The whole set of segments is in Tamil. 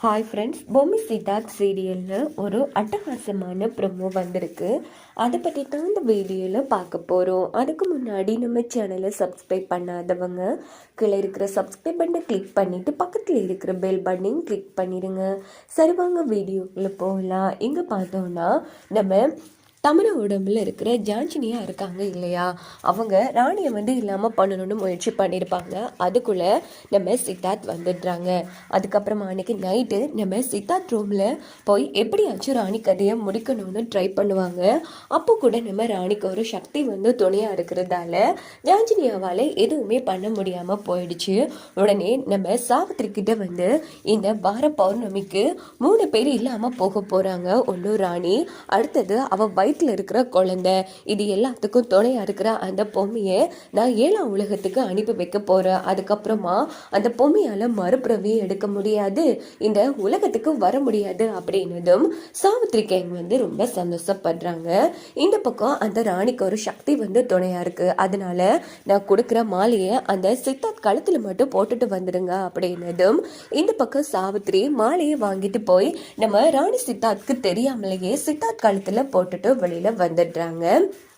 ஹாய் ஃப்ரெண்ட்ஸ் பொம்மி சித்தார்த் சீரியலில் ஒரு அட்டகாசமான ப்ரொமோ வந்திருக்கு. அதை பற்றி தான் இந்த வீடியோவில் பார்க்க போகிறோம் அதுக்கு முன்னாடி நம்ம சேனலை சப்ஸ்கிரைப் பண்ணாதவங்க கீழே இருக்கிற சப்ஸ்கிரைப் பண்ணை கிளிக் பண்ணிவிட்டு பக்கத்தில் இருக்கிற பெல் பட்டனையும் கிளிக் பண்ணிடுங்க சரி வாங்க வீடியோக்குள்ளே போகலாம். இங்கே பார்த்தோன்னா நம்ம தமிழ உடம்புல இருக்கிற ஜான்சினியா இருக்காங்க இல்லையா? அவங்க ராணியை வந்து இல்லாமல் பண்ணணும்னு முயற்சி பண்ணியிருப்பாங்க. அதுக்குள்ளே நம்ம சித்தார்த் வந்துடுறாங்க. அதுக்கப்புறமா அன்னைக்கு நைட்டு நம்ம சித்தார்த் ரூமில் போய் எப்படியாச்சும் ராணி கதையை முடிக்கணும்னு ட்ரை பண்ணுவாங்க. அப்போ கூட நம்ம ராணிக்கு ஒரு சக்தி வந்து துணையாக இருக்கிறதால ஜான்சினியாவால் எதுவுமே பண்ண முடியாமல் போயிடுச்சு. உடனே நம்ம சாவித்திரி கிட்ட வந்து இந்த வார பௌர்ணமிக்கு மூணு பேர் இல்லாமல் போக போகிறாங்க ஒன்று ராணி அடுத்தது அவள் வயிற்றில் இருக்கிற குழந்தை இது எல்லாத்துக்கும் துணையாக இருக்கிற அந்த பொம்மையை நான் ஏழாம் உலகத்துக்கு அனுப்பி வைக்க போகிறேன் அதுக்கப்புறமா அந்த பொம்மையால் மறுபிறவி எடுக்க முடியாது. இந்த உலகத்துக்கு வர முடியாது அப்படின்னதும் சாவித்ரி கேங் வந்து ரொம்ப சந்தோஷப்படுறாங்க. இந்த பக்கம் அந்த ராணிக்கு ஒரு சக்தி வந்து துணையாக இருக்குது அதனால நான் கொடுக்குற மாலையை அந்த சித்தார்த் கழுத்தில் மட்டும் போட்டுட்டு வந்துடுங்க அப்படின்னதும் இந்த பக்கம் சாவித்ரி மாலையை வாங்கிட்டு போய் நம்ம ராணி சித்தார்த்துக்கு தெரியாமலேயே சித்தார்த் கழுத்தில் போட்டுட்டு வழியில் வந்துடுறாங்க.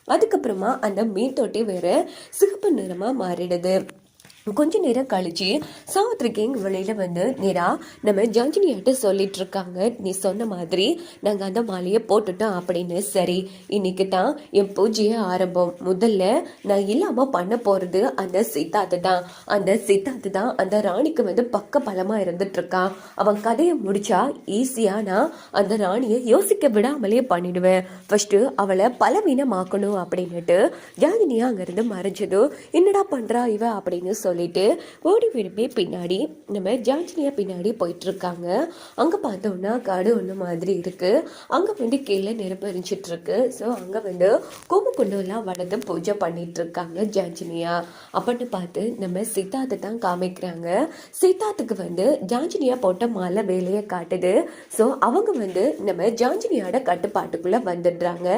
அதுக்கப்புறமா அந்த மீன் தொட்டி வேற சிகப்பு நிறமா மாறிடுது. கொஞ்ச நேரம் கழிச்சு சாவித்ரி கிங் வெளியில் வந்து நேரா நம்ம ஜாஞ்சினியாட்ட சொல்லிட்டு இருக்காங்க. நீ சொன்ன மாதிரி நாங்கள் அந்த மாலையை போட்டுட்டோம் அப்படின்னு. சரி இன்னைக்கு தான் என் பூஜையை ஆரம்பம். முதல்ல நான் இல்லாமல் பண்ண போகிறது அந்த சித்தார்த்து தான். அந்த சித்தார்த்து தான் அந்த ராணிக்கு வந்து பக்க பலமாக இருந்துட்டு இருக்கான் அவன் கதையை முடிச்சா ஈஸியாக நான் அந்த ராணியை யோசிக்க விடாமலே பண்ணிடுவேன். ஃபஸ்ட்டு அவளை பலவீனமாக்கணும் அப்படின்னுட்டு ஜாங்கினியா அங்கேருந்து மறைஞ்சதும் என்னடா பண்ணுறா இவ? அப்படின்னு சொல்லி சொல்லிட்டு ஓடி விரும்பி பின்னாடி. நம்ம ஜான்ஜினியா பின்னாடி போயிட்டு இருக்காங்க அங்க பார்த்தோம்னா காடு ஒன்று மாதிரி இருக்கு. அங்க வந்து கீழே நெருப்பறிஞ்சிட்டு இருக்கு ஸோ அங்க வந்து கோமு குண்டெல்லாம் வளர்ந்து பூஜை பண்ணிட்டு இருக்காங்க ஜான்ஜினியா. அப்படின்னு பார்த்து நம்ம சித்தார்த்தை தான் காமிக்கிறாங்க. சித்தார்த்துக்கு வந்து ஜான்ஜினியா போட்ட மாலை வேலையை காட்டுது. ஸோ அவங்க வந்து நம்ம ஜான்ஜினியோட கட்டுப்பாட்டுக்குள்ள வந்துடுறாங்க.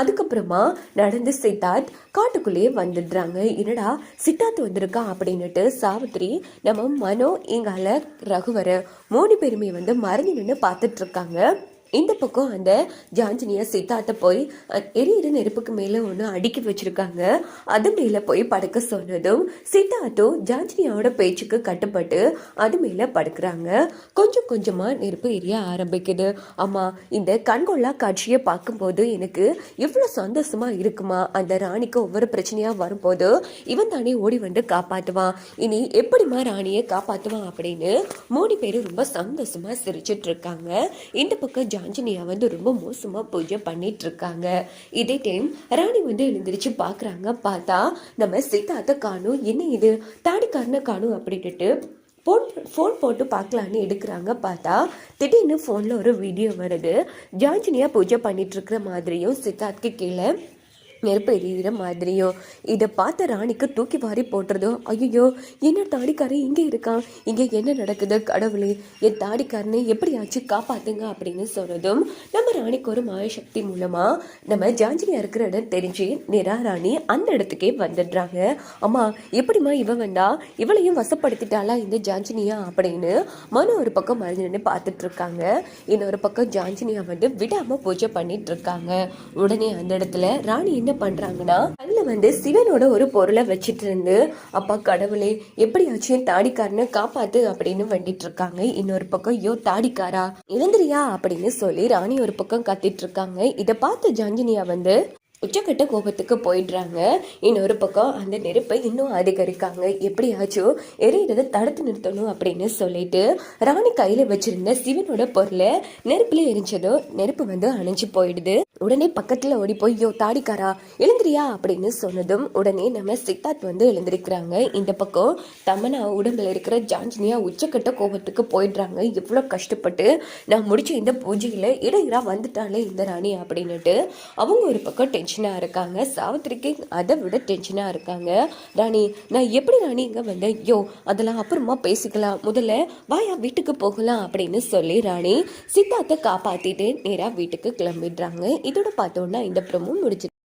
அதுக்கப்புறமா நடந்து சித்தார்த் காட்டுக்குள்ளேயே வந்துடுறாங்க. என்னடா சித்தார்த் வந்திருக்கா அப்படின்னுட்டு சாவித்ரி நம்ம மனோ இங்கால ரகுவர மூணு பேருமே வந்து மறைஞ்சு நின்று பார்த்துட்டு இருக்காங்க இந்த பக்கம் அந்த ஜான்ஜினியா சித்தார்த்த போய் எரியிற நெருப்புக்கு மேலே ஒன்று அடுக்கி வச்சுருக்காங்க. அது மேலே போய் படுக்க சொன்னதும் சித்தார்த்தும் ஜான்ஜினியாவோட பேச்சுக்கு கட்டுப்பட்டு அது மேலே படுக்கிறாங்க. கொஞ்சம் கொஞ்சமாக நெருப்பு எரிய ஆரம்பிக்குது. ஆமாம் இந்த கண்கொள்ளா காட்சியை பார்க்கும்போது எனக்கு இவ்வளோ சந்தோஷமாக இருக்குமா? அந்த ராணிக்கு ஒவ்வொரு பிரச்சனையாக வரும்போது இவன் தானே ஓடி வந்து காப்பாற்றுவான் இனி எப்படிம்மா ராணியை காப்பாற்றுவான் அப்படின்னு மூணு பேரும் ரொம்ப சந்தோஷமா சிரிச்சிட்டு இருக்காங்க. இந்த பக்கம் ஆஞ்சநேயா வந்து ரொம்ப மோசமாக பூஜை பண்ணிட்டு இருக்காங்க இதே டைம் ராணி வந்து எழுந்திரிச்சு பார்க்குறாங்க பார்த்தா நம்ம சீதாத்தை காணும். என்ன இது? தாடிக்காரனை காணும் அப்படின்ட்டு ஃபோன் ஃபோன் போட்டு பார்க்கலான்னு எடுக்கிறாங்க. பார்த்தா திடீர்னு ஃபோனில் ஒரு வீடியோ வருது. ஜான்ஜினியா பூஜை பண்ணிட்டு மாதிரியும் சித்தார்த்துக்கு கீழே நெருப்பு எரியிற மாதிரியும் இதை பார்த்த ராணிக்கு தூக்கி வாரி போட்டுறதோ ஐயோ என்ன தாடிக்காரன் இங்கே இருக்கான்? இங்கே என்ன நடக்குது கடவுளே? என் தாடிக்காரனை எப்படியாச்சும் காப்பாத்துங்க அப்படின்னு சொன்னதும் நம்ம ராணிக்கு ஒரு மாயசக்தி மூலமாக நம்ம ஜான்ஜினியா இருக்கிற இடம் தெரிஞ்சு நிரா ராணி அந்த இடத்துக்கே வந்துடுறாங்க. அம்மா எப்படிம்மா இவ வந்தா? இவளையும் வசப்படுத்திட்டாளா இந்த ஜான்ஜினியா அப்படின்னு மனு ஒரு பக்கம் மறைஞ்சு நின்று பார்த்துட்டு இருக்காங்க. இன்னொரு பக்கம் ஜான்ஜினியா வந்து விடாமல் பூஜை பண்ணிட்டு இருக்காங்க. உடனே அந்த இடத்துல ராணி என்ன என்ன பண்றாங்கன்னா அதில் வந்து சிவனோட ஒரு பொருளை வச்சிட்டு இருந்து அப்பா கடவுளே எப்படியாச்சும் தாடிக்காரனை காப்பாத்து அப்படின்னு வேண்டிட்டு இருக்காங்க இன்னொரு பக்கம் யோ தாடிக்காரா இழந்திரியா அப்படின்னு சொல்லி ராணி ஒரு பக்கம் கத்திட்டு இருக்காங்க இதை பார்த்த ஜான்ஜினியா வந்து உச்சக்கட்ட கோபத்துக்கு போயிடுறாங்க. இன்னொரு பக்கம் அந்த நெருப்பை இன்னும் அதிகரிக்காங்க. எப்படியாச்சும் எரியறதை தடுத்து நிறுத்தணும் அப்படின்னு சொல்லிட்டு ராணி கையில வச்சிருந்த சிவனோட பொருளை நெருப்புல எரிஞ்சதோ நெருப்பு வந்து அணைஞ்சு போயிடுது. உடனே பக்கத்தில் ஓடி போய் யோ தாடிக்காரா எழுந்திரியா? அப்படின்னு சொன்னதும் உடனே நம்ம சித்தார்த் வந்து எழுந்திருக்கிறாங்க. இந்த பக்கம் தமனா உடம்புல இருக்கிற ஜான்ஜினியா உச்சக்கட்ட கோபத்துக்கு போயிடுறாங்க. எவ்வளோ கஷ்டப்பட்டு நான் முடிச்ச இந்த பூஜையில் இடையிறா வந்துட்டாலே இந்த ராணி அப்படின்னுட்டு அவங்க ஒரு பக்கம் டென்ஷனாக இருக்காங்க. சாவித்திரிக்கு அதை விட டென்ஷனாக இருக்காங்க. ராணி நான் எப்படி ராணி இங்கே வந்தேன்? யோ அதெல்லாம் அப்புறமா பேசிக்கலாம். முதல்ல வாயா வீட்டுக்கு போகலாம் அப்படின்னு சொல்லி ராணி சித்தார்த்தை காப்பாற்றிட்டு நேராக வீட்டுக்கு கிளம்பிடுறாங்க. இதோட பார்த்தோன்னா இந்த ப்ரமோ முடிச்சு